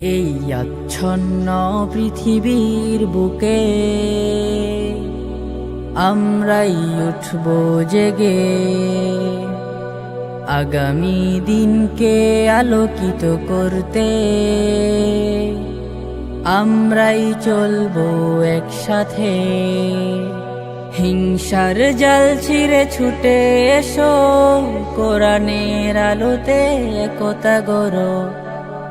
এই আচ্ছন্ন পৃথিবীর বুকে আমরাই উঠব জেগে। আগামী দিনকে আলোকিত করতে আমরাই চলবো একসাথে। হিংসার জাল ছিঁড়ে ছুটে এসো, কোরআনের আলোতে একতা গড়ো।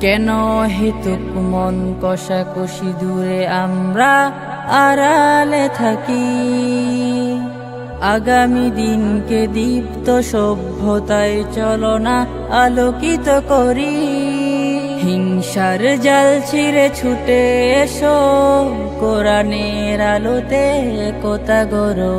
কেন হেতুক মন কষাকষি দূরে আমরা আড়ালে থাকি? আগামী দিনকে দীপ্ত সভ্যতায় চলনা আলোকিত করি। হিংসার জাল ছিঁড়ে ছুটে এসো, কোরআনের আলোতে একতা গড়ো।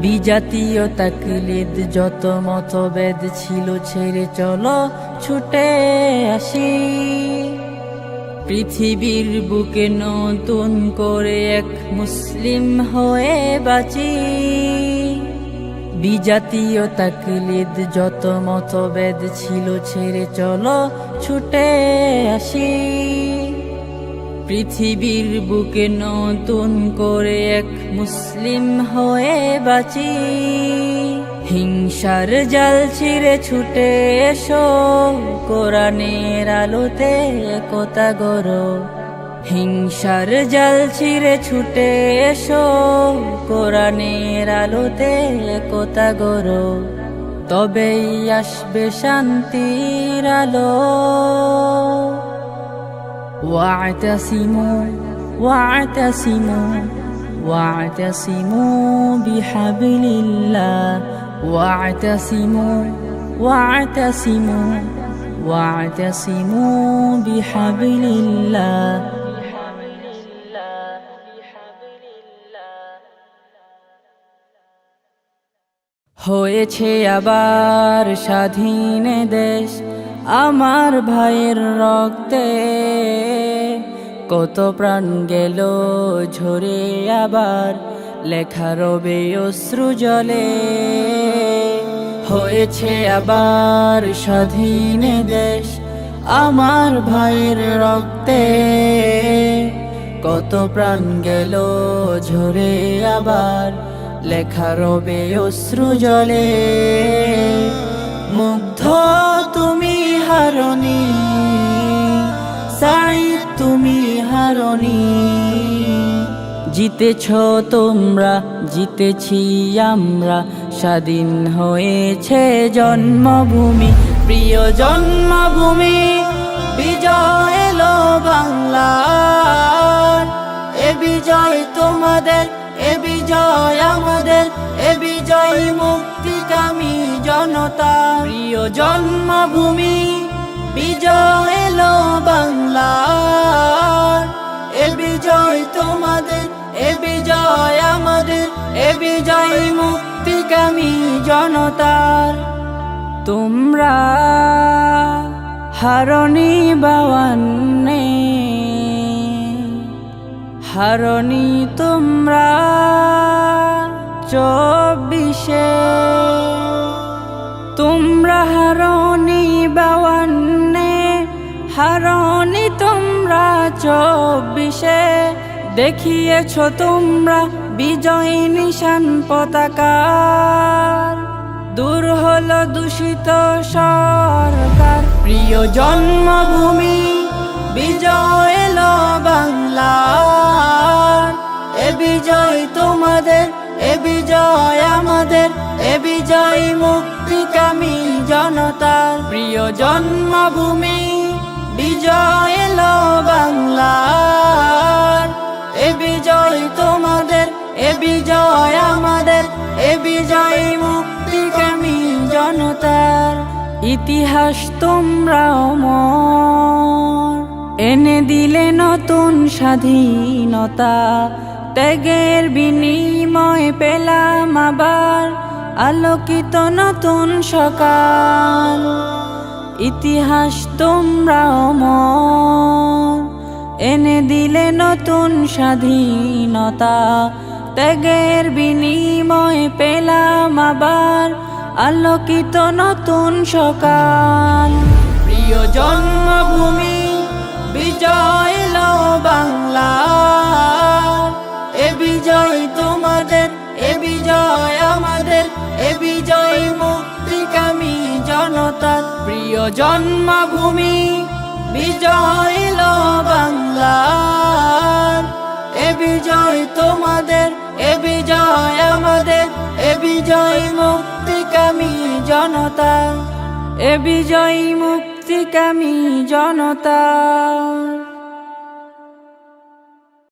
বিজাতীয় তাকলিদ যত মতভেদ ছিল ছেড়ে চলো, ছুটে আসি। পৃথিবীর বুকে নতুন করে এক মুসলিম হয়ে বাঁচি। বিজাতীয় তাকলিদ যত মতভেদ ছিল ছেড়ে চলো, ছুটে আসি। পৃথিবীর বুকে নতুন করে এক মুসলিম হয়ে বাঁচি। হিংসার জাল ছিঁড়ে ছুটে এসো, কোরআনের আলোতে একতা গড়ো। হিংসার জাল ছিঁড়ে ছুটে এসো, কোরআনের আলোতে একতা গড়ো। তবেই আসবে শান্তির আলো। واعتصموا واعتصموا واعتصموا بحبل الله واعتصموا واعتصموا واعتصموا بحبل الله হয়েছে আবার স্বাধীন দেশ আমার ভাইয়ের রক্তে কত প্রাণ গেল ঝরে আবার, লেখা রবে অশ্রু জলে। হয়েছে আবার স্বাধীন দেশ আমার ভাইয়ের রক্তে। কত প্রাণ গেল ঝরে আবার, লেখা রবে অশ্রু জলে। মুগ্ধ তুমি হারনি হারনি জিতেছ তোমরা, জিতেছি আমরা। স্বাধীন হয়েছে জন্মভূমি, প্রিয় জন্মভূমি। বিজয় এলো বাংলার। এ বিজয় তোমাদের, এ বিজয় আমাদের। এ বিজয় মুক্তিকামী জনতা। প্রিয় জন্মভূমি, বিজয় এলো বাংলার। এ বিজয় তোমাদের, এ বিজয় আমাদের, এ বিজয় মুক্তিকামী জনতার। তোমরা হারণী বাওয়ান্নে, হারণি তোমরা চব্বিশে। তোমরা হারণী দেশে দেখিয়েছ তোমরা বিজয়ী নিশান পতাকার। দূর হল দূষিত সরকার। প্রিয় জন্মভূমি, বিজয় এলো বাংলার। এ বিজয় তোমাদের, এ বিজয় আমাদের, এ বিজয় মুক্তিকামী জনতার। প্রিয় জন্মভূমি বিজয় এলো বাংলার। এ বিজয় তোমাদের, এ বিজয় আমাদের, এ বিজয় মুক্তিকামী জনতার। ইতিহাস তোমরা অমর। এনে দিলে নতুন স্বাধীনতা। ত্যাগের বিনিময় পেলাম আবার। আলোকিত নতুন সকাল। ইতিহাস তোমরা অমর। এনে দিলে নতুন স্বাধীনতা। ত্যাগের বিনিময় পেলাম আবার। আলোকিত নতুন সকাল। প্রিয় জন্মভূমি, বিজয় লো বাংলা। এ বিজয় তোমাদের, এ বিজয় জনতার প্রিয় জন্মভূমি, বিজয় লো বাংলার। এ বিজয় তোমাদের, এ বিজয় আমাদের, এ বিজয় মুক্তিকামী জনতা, এ বিজয় মুক্তিকামী জনতা।